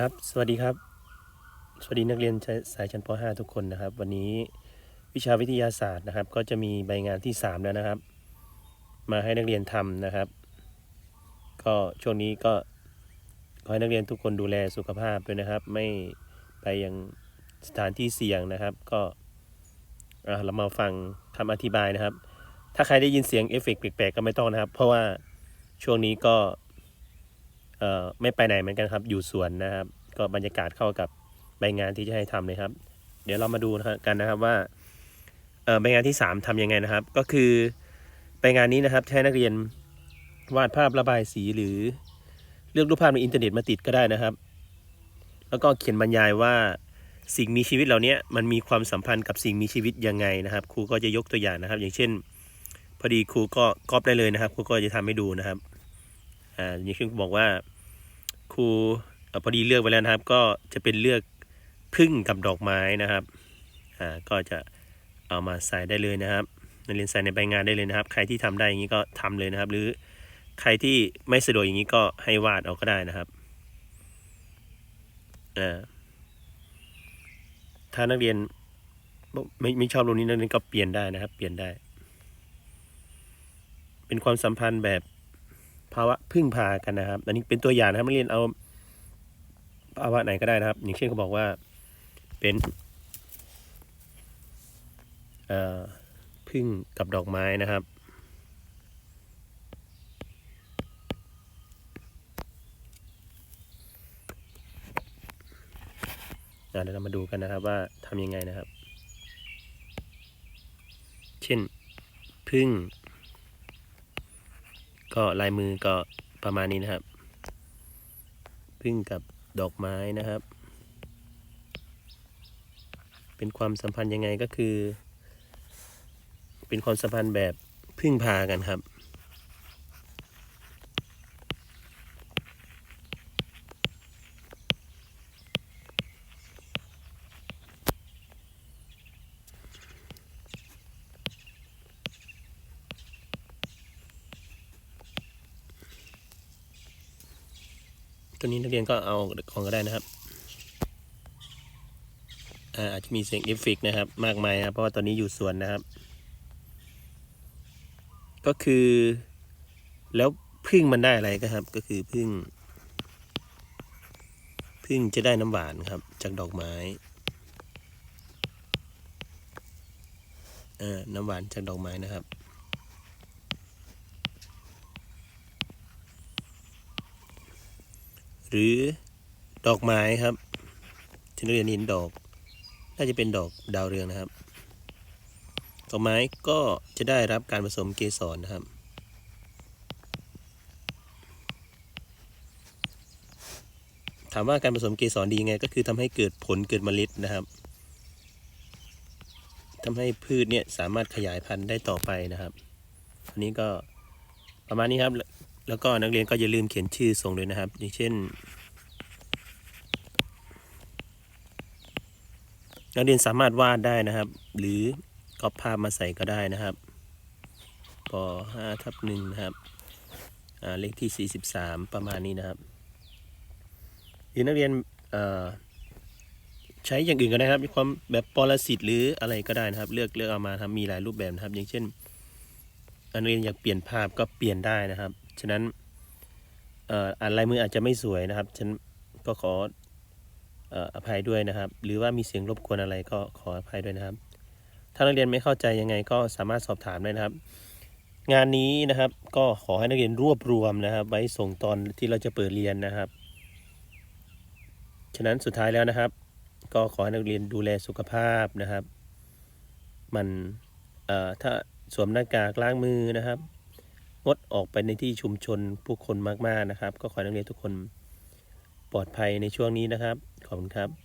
ครับ สวัสดีครับ สวัสดีนักเรียนสายชั้นป .5 ทุกคนนะครับ วันนี้วิชาวิทยาศาสตร์นะครับ ก็จะมีใบงานที่ 3 แล้วนะครับ มาให้นักเรียนทำนะครับ ก็ช่วงนี้ก็ขอให้นักเรียนทุกคนดูแลสุขภาพด้วยนะครับ ไม่ไปยังสถานที่เสี่ยงนะครับ ก็เรามาฟังคำอธิบายนะครับ ถ้าใครได้ยินเสียงเอฟเฟกต์แปลกๆก็ไม่ต้องนะครับ เพราะว่าช่วงนี้ก็ อ่อไม่ไปไหนเหมือนกันครับ อยู่สวนนะครับ ก็บรรยากาศเข้ากับใบงานที่จะให้ทำเลยครับ เดี๋ยวเรามาดูกันนะครับว่าเอ่อใบงานที่ 3ทำยังไงนะครับ ก็คือใบงานนี้นะครับให้นักเรียนวาดภาพระบายสีหรือเลือกรูปภาพในอินเทอร์เน็ตมาติดก็ได้นะครับ แล้วก็เขียนบรรยายว่าสิ่งมีชีวิตเหล่านี้มันมีความสัมพันธ์กับสิ่งมีชีวิตยังไงนะครับ ครูก็จะยกตัวอย่างนะครับ อย่างเช่น พอดีครูก็ก๊อปได้เลยนะครับ ครูก็จะทำให้ดูนะครับอ่าอย่างเช่นบอกว่า ครูพอดีเลือกไว้แล้วนะครับ ก็จะเป็นเลือกพึ่งกับดอกไม้นะครับอ่าก็จะเอามาใส่ได้เลยนะครับนักเรียนใส่ในใบงานได้เลยนะครับ ใครที่ทำได้อย่างนี้ก็ทำเลยนะครับ หรือใครที่ไม่สะดวกอย่างนี้ก็ให้วาดเอาก็ได้นะครับอ่าถ้านักเรียนไม่ไม่ชอบรูปนี้นักเรียนก็เปลี่ยนได้นะครับ เปลี่ยนได้ เป็นความสัมพันธ์แบบ ภาวะพึ่งพากันนะครับ อันนี้เป็นตัวอย่างนะครับนักเรียนเอาภาวะไหนก็ได้นะครับ อย่างเช่นเขาบอกว่าเป็นพึ่งกับดอกไม้นะครับเดี๋ยวเรามาดูกันนะครับว่าทำยังไงนะครับ เช่นพึ่ง ก็ลายมือก็ประมาณนี้นะครับ พึ่งกับดอกไม้นะครับ เป็นความสัมพันธ์ยังไงก็คือ เป็นความสัมพันธ์แบบพึ่งพากันครับ ตัวนี้นักเรียนก็เอาของก็ได้นะครับอาจจะมีเสียงเอฟเฟกนะครับ มากมายนะครับเพราะว่าตอนนี้อยู่สวนนะครับ ก็คือ แล้วพึ่งมันได้อะไรก็ครับ ก็คือพึ่งพึ่งจะได้น้ำหวานครับ จากดอกไม้อ่าน้ำหวานจากดอกไม้นะครับ หรือดอกไม้ครับที่นักเรียนเห็นดอก น่าจะเป็นดอกดาวเรืองนะครับดอกไม้ก็จะได้รับการผสมเกสรนะครับ ถามว่าการผสมเกสรดียังไง ก็คือทำให้เกิดผลเกิดเมล็ดนะครับทำให้พืชเนี่ยสามารถขยายพันธุ์ได้ต่อไปนะครับอันนี้ก็ประมาณนี้ครับ แล้วก็นักเรียนก็อย่าลืมเขียนชื่อส่งด้วยนะครับ อย่างเช่น นักเรียนสามารถวาดได้นะครับ หรือก๊อปภาพมาใส่ก็ได้นะครับป5ทับหนึ่งนะครับเลขที่ 43 ประมาณนี้นะครับ หรือนักเรียนใช้อย่างอื่นก็ได้ครับมีความแบบปรสิตหรืออะไรก็ได้นะครับ เลือกเลือกเอามาครับมีหลายรูปแบบนะครับ อย่างเช่นนักเรียนอยากเปลี่ยนภาพก็เปลี่ยนได้นะครับ ฉะนั้นเอ่ออ่านลายมืออาจจะไม่สวยนะครับ ฉันก็ขออภัยด้วยนะครับ หรือว่ามีเสียงรบกวนอะไรก็ขออภัยด้วยนะครับ ถ้านักเรียนไม่เข้าใจยังไงก็สามารถสอบถามได้นะครับ งานนี้นะครับก็ขอให้นักเรียนรวบรวมนะครับ ไว้ส่งตอนที่เราจะเปิดเรียนนะครับ ฉะนั้นสุดท้ายแล้วนะครับ ก็ขอให้นักเรียนดูแลสุขภาพนะครับ มันถ้าสวมหน้ากากล้างมือนะครับ งดออกไปในที่ชุมชนผู้คนมากๆนะครับ ก็ขอให้นักเรียนทุกคนปลอดภัยในช่วงนี้นะครับ ขอบคุณครับ